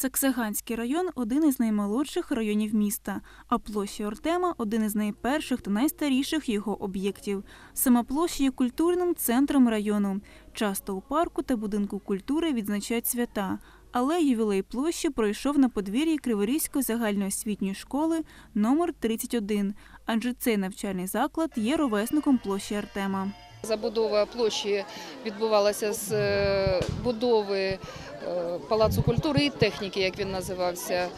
Саксаганський район один із наймолодших районів міста, а площа Ортема один із найперших та найстаріших його об'єктів. Сама площа є культурним центром району. Часто у парку та будинку культури відзначають свята. Але ювілей площі пройшов на подвір'ї Криворізької загальноосвітньої школи номер 31, адже цей навчальний заклад є ровесником площі Артема. Забудова площі відбувалася з е, будови е, Палацу культури і техніки, як він називався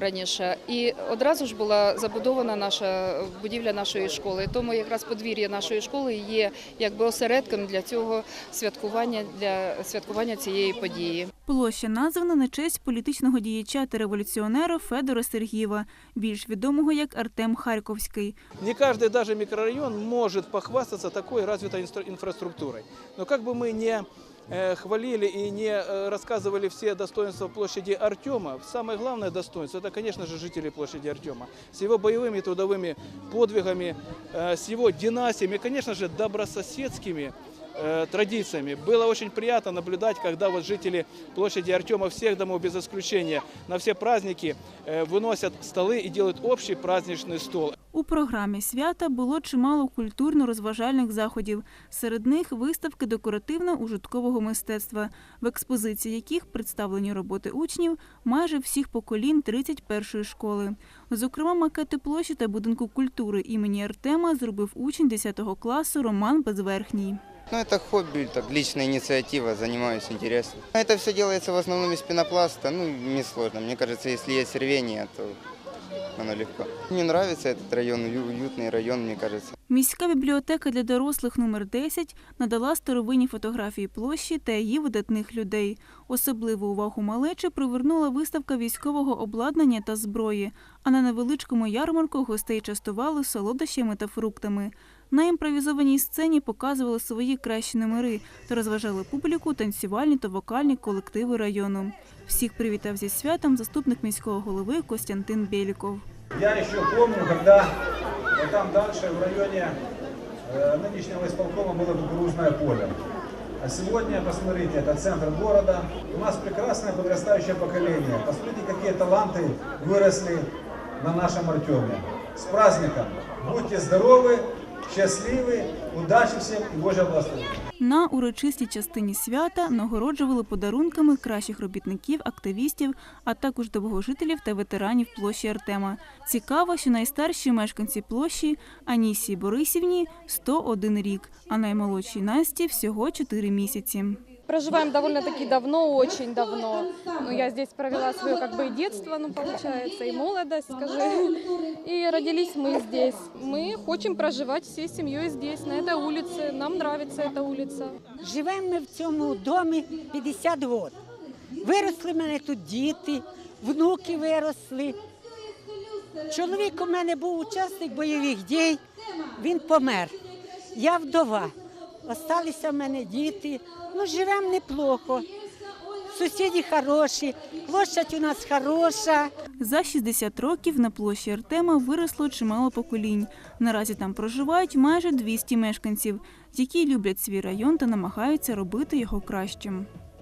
раніше. І одразу ж була забудована наша будівля нашої школи. Тому якраз подвір'я нашої школи є якби осередком для цього святкування для святкування цієї події. Площа названа на честь політичного діяча та революціонера Федора Сергієва, більш відомого як Артем Харковський. Не каждый даже микрорайон может похвастаться такой развитой инстра- инфраструктурой. Но как бы мы не э, хвалили и не э, рассказывали все достоинства площади Артема, самое главное достоинство – это, конечно же, жители площади Артема. С его боевыми трудовыми подвигами, э, с его династиями, конечно же, добрососедскими э, традициями. Было очень приятно наблюдать, когда вот жители площади Артема всех домов без исключения на все праздники э, выносят столы и делают общий праздничный стол. У програмі свята було чимало культурно-розважальних заходів. Серед них виставки декоративно-ужиткового мистецтва, в експозиції яких представлені роботи учнів майже всіх поколінь 31-ї школи. Зокрема, макети площі та будинку культури імені Артема зробив учень 10 класу Роман Безверхній. Ну, это хобби, так, личная инициатива, занимаюсь интересно. Это все делается в основном из пенопласта, ну, несложно. Мне кажется, если есть рвение, то оно легко. Мне нравится этот район, ую- уютный район, мне кажется. Міська бібліотека для дорослих номер 10 надала старовинні фотографії площі та її видатних людей. Особливу увагу малечі привернула виставка військового обладнання та зброї, а на невеличкому ярмарку гостей частували солодощами та фруктами. На імпровізованій сцені показували свої кращі номери та розважали публіку танцювальні та вокальні колективи району. Всіх привітав зі святом заступник міського голови Костянтин Бєліков. Я еще помню, когда вот там дальше в районе э, нынешнего исполкома было кукурузное поле. А сегодня, посмотрите, это центр города. У нас прекрасное подрастающее поколение. Посмотрите, какие таланты выросли на нашем Артеме. С праздником! Будьте здоровы, Счастливы, удачі всім і Божа благословення. На урочистій частині свята нагороджували подарунками кращих робітників, активістів, а також довгожителів та ветеранів площі Артема. Цікаво, що найстарші мешканці площі Анісії Борисівні 101 рік, а наймолодшій Насті всього 4 місяці Проживаем довольно-таки давно, очень давно. Ну, я здесь провела свое как бы и детство, ну, получается, и молодость, скажи. И родились мы здесь. Мы хотим проживать всей семьей здесь, на этой улице. Нам нравится эта улица. Живемо ми в цьому домі 50 років. Виросли в мене тут діти, внуки виросли. Чоловік у мене був учасник бойових дій, він помер. Я вдова. Осталися в мене діти. Ну, живемо неплохо. Сусіди хороші, площадь у нас хороша. За 60 років на площі Артема виросло чимало поколінь. Наразі там проживають майже 200 мешканців, які люблять свій район та намагаються робити його кращим.